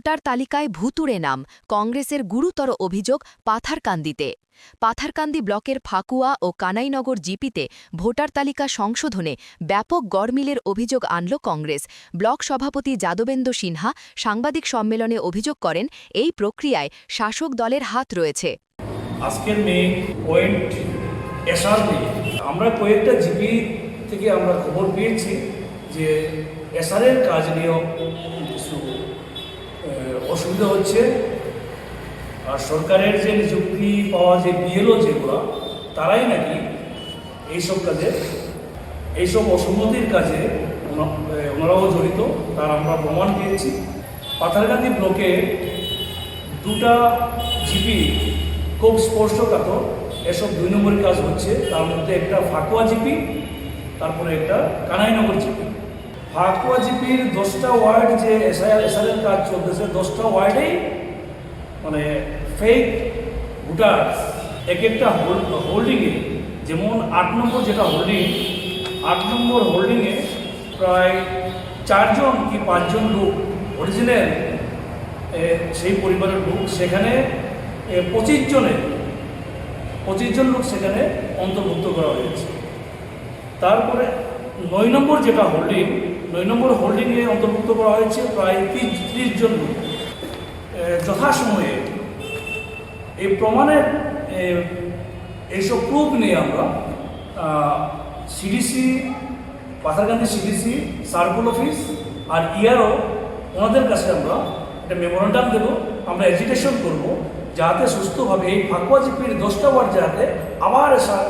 Voter তালিকায় ভুতুড়ে নাম, কংগ্রেসের গুরুতর অভিযোগ পাথারকান্দিতে। পাথারকান্দি ব্লকের ফাকুয়া ও কানাইনগর জিপিতে ভোটার তালিকা সংশোধনে ব্যাপক গড়মিলের অভিযোগ আনল কংগ্রেস। ব্লক সভাপতি যাদবেন্দ্র সিনহা সাংবাদিক সম্মেলনে অভিযোগ করেন, এই প্রক্রিয়ায় শাসক দলের হাত রয়েছে। আমরা কয়েকটা জিপি থেকে আমরা খবর পেয়েছি যে এসআরের কাজ নিয়েও কিছু অসুবিধা হচ্ছে। আর সরকারের যে নিযুক্তি পাওয়া যে বিএলও যেগুলো, তারাই নাকি এইসব কাজে, এইসব অসম্মতির কাজে ওনা- ওনারাও জড়িত। তার আমরা প্রমাণ পেয়েছি। পাথারকান্দি ব্লকে দুটা জিপি খুব স্পর্শকাতর। এসব দুই নম্বরের কাজ হচ্ছে। তার মধ্যে একটা ফাকুয়া জিপি তারপরে একটা কানাইনগর জিপি ফাকুয়া জিপির দশটা ওয়ার্ড যে এসআইআর এসআরের কাজ চলতেছে, দশটা ওয়ার্ডেই মানে ফেক ভোটার, এক একটা হোল্ডিংয়ে যেমন আট নম্বর যেটা হোল্ডিং আট নম্বর হোল্ডিংয়ে প্রায় চারজন কি পাঁচজন লোক অরিজিনাল সেই পরিবারের লোক, সেখানে পঁচিশ জনের, পঁচিশ জন লোক সেখানে অন্তর্ভুক্ত করা হয়েছে। তারপরে নয় নম্বর যেটা হোল্ডিং নয় নম্বর হোল্ডিংয়ে অন্তর্ভুক্ত করা হয়েছে প্রায় ত্রিশ ত্রিশ জন যথাসময়ে এই প্রমাণের এইসব প্রুফ নিয়ে আমরা CDC Patharkandi CDC circle office আর ইয়ারও ওনাদের কাছে আমরা একটা মেমোরেন্ডাম দেব। আমরা এজিটেশন করব যাতে সুস্থভাবে এই ফাঁকুয়া জিপির দশটা ওয়ার্ড যাতে আবার এসার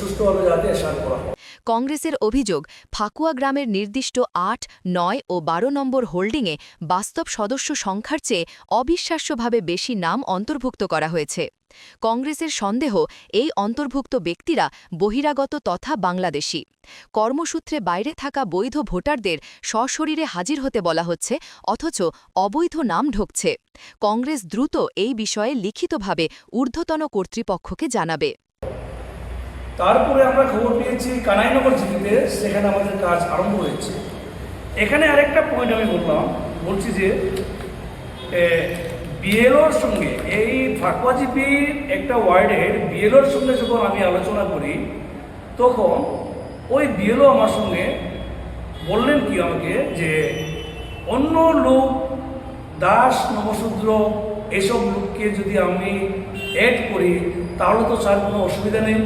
সুস্থভাবে যাতে এসার করা হয়। কংগ্রেসের অভিযোগ, ফাকুয়া গ্রামের নির্দিষ্ট আট, নয় ও বারো নম্বর হোল্ডিংয়ে বাস্তব সদস্য সংখ্যার চেয়ে অবিশ্বাস্যভাবে বেশি নাম অন্তর্ভুক্ত করা হয়েছে। কংগ্রেসের সন্দেহ, এই অন্তর্ভুক্ত ব্যক্তিরা বহিরাগত তথা বাংলাদেশি। কর্মসূত্রে বাইরে থাকা বৈধ ভোটারদের সশরীরে হাজির হতে বলা হচ্ছে, অথচ অবৈধ নাম ঢুকছে। কংগ্রেস দ্রুত এই বিষয়ে লিখিতভাবে ঊর্ধ্বতন কর্তৃপক্ষকে জানাবে। তারপরে আমরা খবর পেয়েছি কানাইনগর জিপিতে সেখানে আমাদের কাজ আরম্ভ হয়েছে। এখানে আরেকটা পয়েন্ট আমি বললাম, বলছি যে বিএলওর সঙ্গে, এই ফাঁকুয়া জিপির একটা ওয়ার্ডের বিএলওর সঙ্গে যখন আমি আলোচনা করি, তখন ওই বিএলও আমার সঙ্গে বললেন কি আমাকে যে, অন্য লোক, দাস নবশূদ্র এসব লোককে যদি আমি অ্যাড করি, তাহলে তো স্যার কোনো অসুবিধা নেই।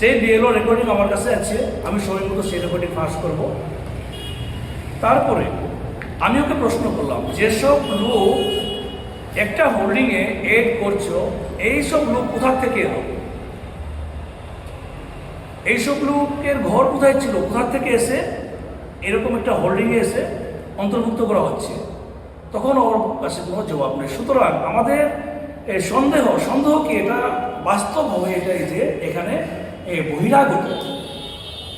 সেই বিএলও রেকর্ডিং আমার কাছে আছে, আমি সময় মতো সেই রেকর্ডিং পাস করব। তারপরে আমি ওকে প্রশ্ন করলাম, যেসব লোক একটা হোল্ডিংয়ে এড করছ, এইসব লোক কোথা থেকে এলো? এইসব লোকের ঘর কোথায় ছিল? কোথা থেকে এসে এরকম একটা হোল্ডিংয়ে এসে অন্তর্ভুক্ত করা হচ্ছে? তখন ওর কাছে কোনো জবাব নেই। সুতরাং আমাদের সন্দেহ সন্দেহ কি? এটা বাস্তব হবে এটাই যে এখানে বহিরাগত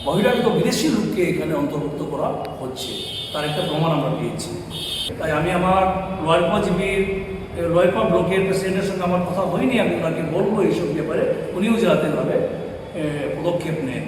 বহিরাগত বিদেশি লোককে এখানে অন্তর্ভুক্ত করা হচ্ছে। তার একটা প্রমাণ আমরা পেয়েছি। তাই আমি আমার লয়পা জিবির লয়পা ব্লকের প্রেসিডেন্টের সঙ্গে আমার কথা হয়নি, আমি ওনাকে বলব এইসব ব্যাপারে। উনিও যাতে ভাবে পদক্ষেপ নেন।